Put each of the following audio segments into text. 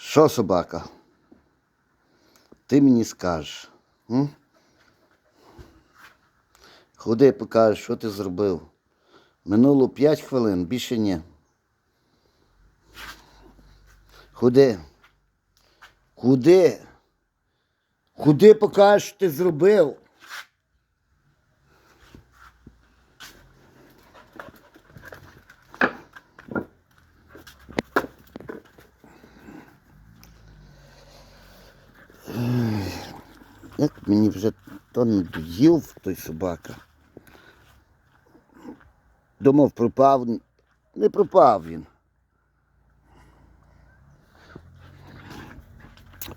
Що, собака? Ти мені скажеш. М? Ходи, покажеш, що ти зробив. Минуло 5 хвилин, більше ні. Ходи. Куди? Куди покажеш, що ти зробив? Як мені вже то надоїв той собака. Думав, пропав. Не пропав він.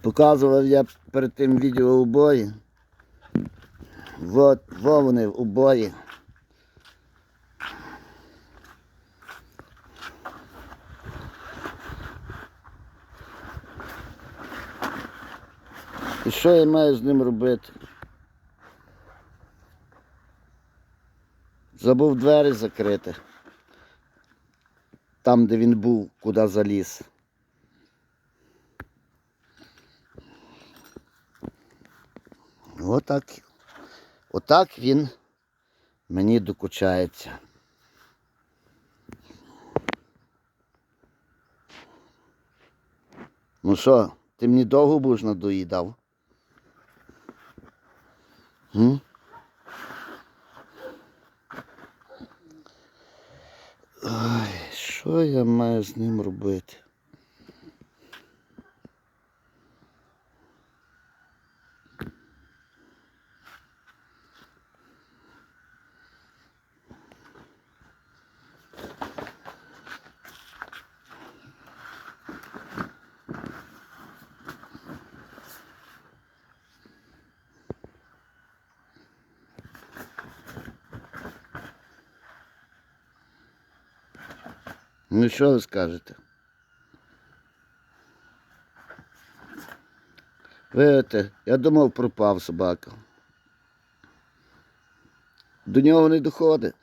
Показував я перед тим відео убої. От, во вони убої. І що я маю з ним робити? Забув двері закрити. Там, де він був, куди заліз. Отак. Отак він мені докучається. Ну що, ти мені довго будеш надоїдав? Ой, що я маю з ним робити? Ну що ви скажете? Видите, я думав, пропав собака. До нього не доходить.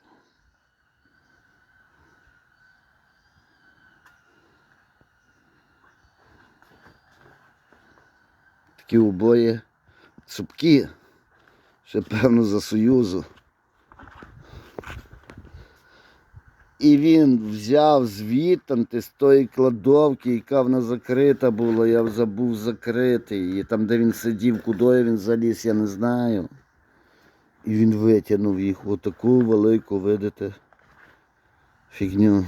Такі обоє цупкі, ще певно за Союзу. І він взяв звідти з тої кладовки, яка вона закрита була, я забув закрити її. Там, де він сидів, куди він заліз, я не знаю. І він витягнув їх отаку велику, видите, фігню.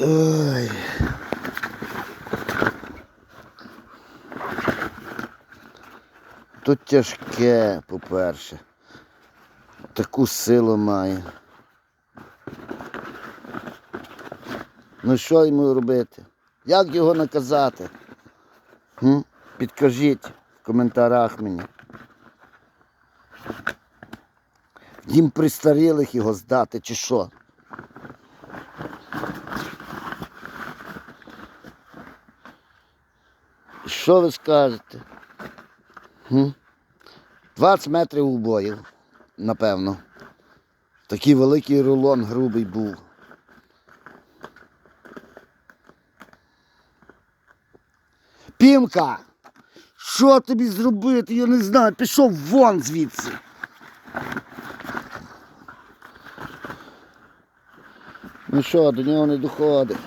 Ой. Тут тяжке, по-перше таку силу має. Ну що йому робити? Як його наказати? М? Підкажіть в коментарях мені. Їм пристарілих його здати чи що? Що ви скажете? М? 20 метрів убоїв напевно. Такий великий рулон грубий був. Пімка! Що тобі зробити? Я не знаю, пішов вон звідси. Ну що, до нього не доходить.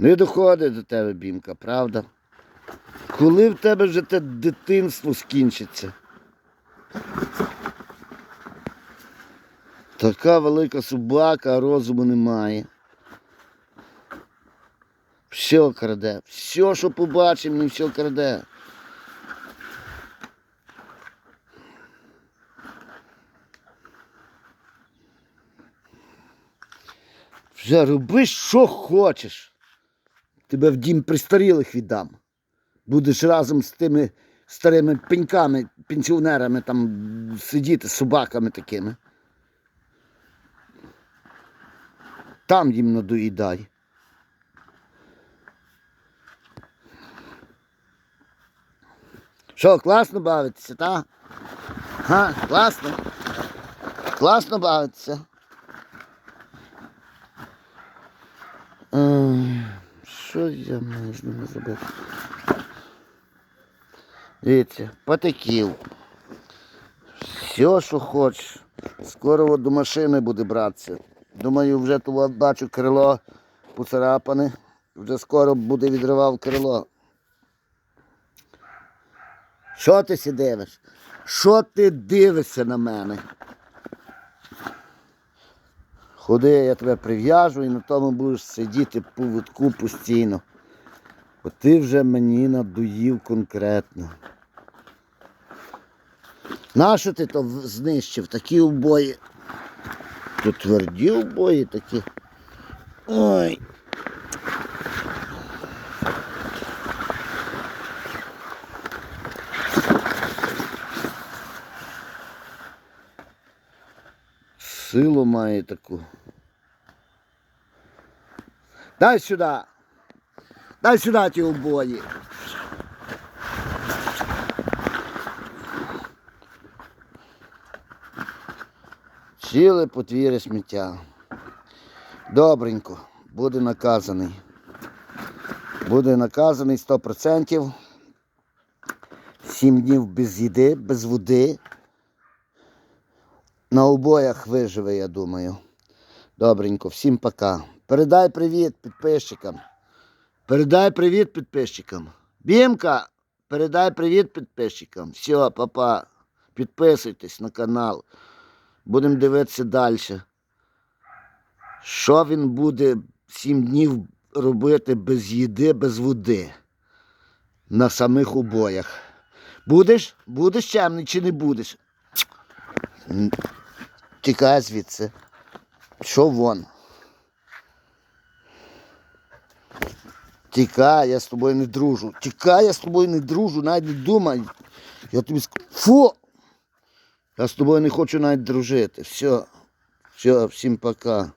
Не доходить до тебе, бімка, правда? Коли в тебе вже те дитинство скінчиться? Така велика собака, а розуму немає. Все краде. Все, що побачимо, не все краде. Вже роби, що хочеш. Тебе в дім пристарілих віддам. Будеш разом з тими старими пеньками, пенсіонерами там сидіти, з собаками такими. Там їм надоїдай. Що, класно бавитися, так? Га, класно? Класно бавиться. Ай, Що я маю з ними зробити? Дивіться, потеків. Все, що хочеш. Скоро до машини буде братися. Думаю, вже тут бачу крило поцарапане. Вже скоро буде відривав крило. Що ти сі дивиш? Що ти дивишся на мене? Ходи, я тебе прив'яжу і на тому будеш сидіти по витку постійно. Бо ти вже мені надоїв конкретно. Нащо ти то знищив? Такі обої? То тверді обої такі. Ой. Силу має таку. Дай сюди. Дай сюди ті обої. Ціле потвіре сміття. Добренько, буде наказаний. Буде наказаний 100%. Сім днів без їди, без води. На обоях виживе, я думаю. Добренько, всім пока. Передай привіт підписчикам. Передай привіт підписчикам. Бімка, передай привіт підписчикам. Все, папа. Підписуйтесь на канал. Будемо дивитися далі. Що він буде сім днів робити без їди, без води на самих обоях. Будеш? Будеш чемний чи не будеш? М, Тікай звідси. Що вон? Тікай, я з тобою не дружу. Тікай, я з тобою не дружу, навіть не думай. Я тобі ск... Фу! Я з тобою не хочу навіть дружити. Все. Все, всім пока.